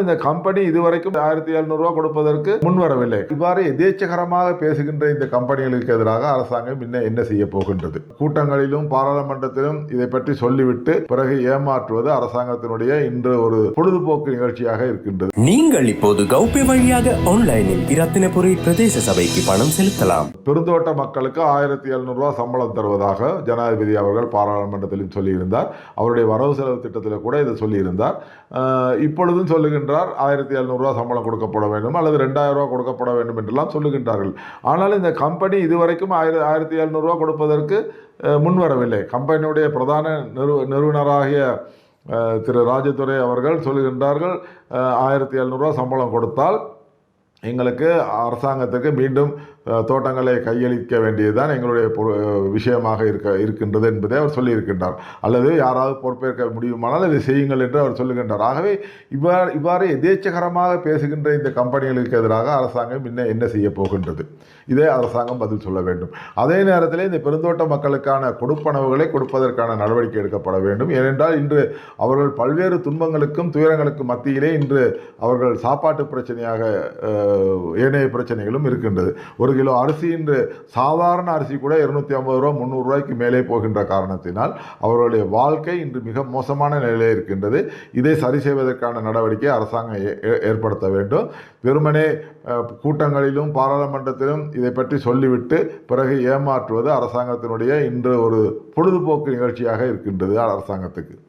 இந்த கம்பெனி இதுவரைக்கும் ஆயிரத்தி எழுநூறு ரூபாய் கொடுப்பதற்கு முன்வரவில்லை இவ்வாறு எதேச்சகரமாக பேசுகின்ற இந்த கம்பெனிகளுக்கு எதிராக அரசாங்கம் இன்னும் என்ன செய்ய போகின்றது? கூட்டங்களிலும் பாராளுமன்றத்திலும் இதை பற்றி சொல்லிவிட்டு பிறகு ஏமாற்றுவது அரசாங்கத்தினுடைய இன்று ஒரு பொழுதுபோக்கு நிகழ்ச்சியாக இருக்கின்றது. நீங்கள் இப்போது கௌபி வழியாக ஆன்லைனில் இரத்தினபுரி பிரதேச சபைக்கு பணம் செலுத்தலாம். பெருந்தோட்ட மக்களுக்கு ஆயிரத்தி எழுநூறு ரூபாய் சம்பளம் தருவதாக ஜனாதிபதி அவர்கள் பாராளுமன்றத்திலும் சொல்லியிருந்தார். அவருடைய வரவு செலவு திட்டத்தில் கூட இதை சொல்லியிருந்தார். இப்பொழுதும் சொல்லுகின்றார் ஆயிரத்தி எழுநூறுவா சம்பளம் கொடுக்கப்பட வேண்டும் அல்லது ரெண்டாயிரம் ரூபா கொடுக்கப்பட வேண்டும் என்றெல்லாம் சொல்லுகின்றார்கள். ஆனால் இந்த கம்பெனி இதுவரைக்கும் ஆயிர ஆயிரத்தி எழுநூறுரூவா கொடுப்பதற்கு முன்வரவில்லை. கம்பெனியுடைய பிரதான நிறு நிறுவனராகிய திரு. ராஜதுரை அவர்கள் சொல்லுகின்றார்கள் ஆயிரத்தி எழுநூறுவா சம்பளம் கொடுத்தால் எங்களுக்கு அரசாங்கத்துக்கு மீண்டும் தோட்டங்களை கையளிக்க வேண்டியதுதான் எங்களுடைய விஷயமாக இருக்க இருக்கின்றது என்பதை அவர் சொல்லியிருக்கின்றார். அல்லது யாராவது பொறுப்பேற்க முடியுமானால் இதை செய்யுங்கள் என்று அவர் சொல்லுகின்றார். ஆகவே இவ்வாறு இவ்வாறு எதேச்சகரமாக பேசுகின்ற இந்த கம்பெனிகளுக்கு எதிராக அரசாங்கம் இன்னும் என்ன செய்ய போகின்றது? இதே அரசாங்கம் பதில் சொல்ல வேண்டும். அதே நேரத்தில் இந்த பெருந்தோட்ட மக்களுக்கான கொடுப்பனவுகளை கொடுப்பதற்கான நடவடிக்கை எடுக்கப்பட வேண்டும். ஏனென்றால் இன்று அவர்கள் பல்வேறு துன்பங்களுக்கும் துயரங்களுக்கும் மத்தியிலே இன்று அவர்கள் சாப்பாட்டு பிரச்சனையாக ஏனைய பிரச்சனைகளும் இருக்கின்றது. ஒரு கிலோ அரிசி இன்று சாதாரண அரிசி கூட இருநூத்தி ஐம்பது ரூபா முந்நூறுரூவாய்க்கு மேலே போகின்ற காரணத்தினால் அவர்களுடைய வாழ்க்கை இன்று மிக மோசமான நிலையில் இருக்கின்றது. இதை சரி செய்வதற்கான நடவடிக்கை அரசாங்கம் ஏ- ஏ- ஏற்படுத்த வேண்டும். வெறுமனே கூட்டங்களிலும் பாராளுமன்றத்திலும் இதை பற்றி சொல்லிவிட்டு பிறகு ஏமாற்றுவது அரசாங்கத்தினுடைய இன்று ஒரு பொழுதுபோக்கு நிகழ்ச்சியாக இருக்கின்றது அரசாங்கத்துக்கு.